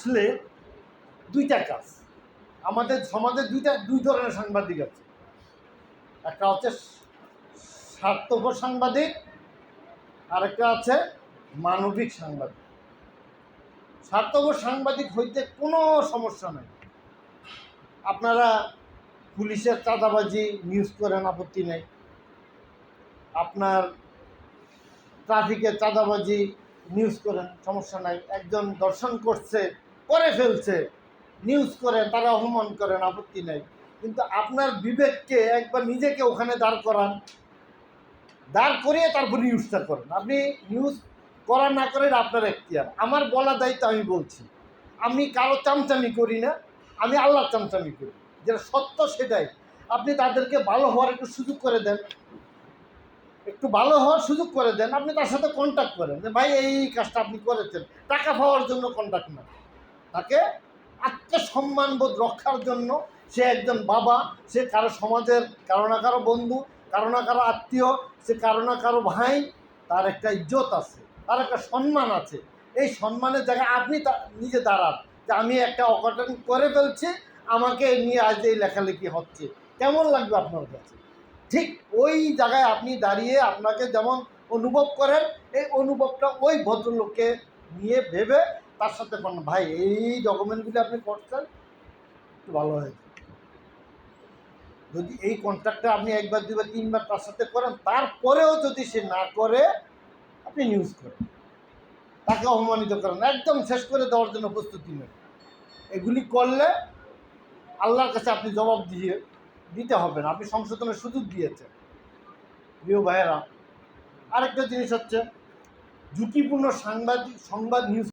আসলে দুইটা কাজ। আমাদের সমাজে দুইটা, দুই ধরনের সাংবাদিক আছে। একটা হচ্ছে স্বার্থপর সাংবাদিক, আরেকটা আছে মানবিক সাংবাদিক। স্বার্থপর সাংবাদিক হইতে কোনো সমস্যা নেই। আপনারা পুলিশের চাঁদাবাজি, নিউজ করেন, আপত্তি নেই। আপনার ট্রাফিকের চাঁদাবাজি, নিউজ করেন, সমস্যা নাই। একজন দর্শন করছে করে ফেলছে। নিউজ করেন তারা অপমান করেন আপত্তি নেই। কিন্তু আপনার বিবেককে একবার নিজেকে ওখানে দাঁড় করান। দাঁড় করিয়ে তারপর নিউজটা করেন। আপনি নিউজ করা না করে এটা আপনার এখতিয়ার। আমার বলা দায়িত্ব আমি বলছি। আমি কারও চামচামি করি না, আমি আল্লাহর চামচামি করি। যেটা সত্য সেটাই। আপনি তাদেরকে ভালো হওয়ার একটু সুযোগ করে দেন। একটু ভালো হওয়ার সুযোগ করে দেন। আপনি তার সাথে কন্ট্যাক্ট করেন যে, ভাই, এই কাজটা আপনি করেছেন। টাকা পাওয়ার জন্য কন্ট্যাক্ট না। তাকে আত্মসম্মানবোধ রক্ষার জন্য সে একজন বাবা, সে কারও সমাজের, কারও না কারও বন্ধু, কারও না কারও আত্মীয়, সে কারও না কারও ভাই, তার একটা ইজ্জত আছে, তার একটা সম্মান আছে। এই সম্মানের জায়গায় আপনি নিজে দাঁড়ান যে আমি একটা অঘটন করে ফেলছি, আমাকে নিয়ে আজ এই লেখালেখি হচ্ছে। কেমন লাগবে আপনার কাছে? ঠিক ওই জায়গায় আপনি দাঁড়িয়ে আপনাকে যেমন অনুভব করেন, এই অনুভবটা ওই ভদ্রলোককে নিয়ে ভেবে তার সাথে বলেন ভাই, এই ডকুমেন্টগুলি আপনি করছেন একটু ভালো হয়েছে যদি এই কন্ট্রাক্টটা আপনি একবার দুবার তিনবার তার সাথে করেন, তারপরেও যদি সে না করে, আপনি নিউজ করেন। তাকে অপমানিত করেন। একদম শেষ করে দেওয়ার জন্য প্রস্তুতি নেন। এগুলি করলে আল্লাহর কাছে আপনি জবাব দিয়ে দিতে হবে না আপনি সংশোধনের সুযোগ দিয়েছেন। প্রিয় ভাইয়েরা, আরেকটা জিনিস হচ্ছে, ঝুঁকিপূর্ণ সাংবাদিক, সংবাদ নিউজ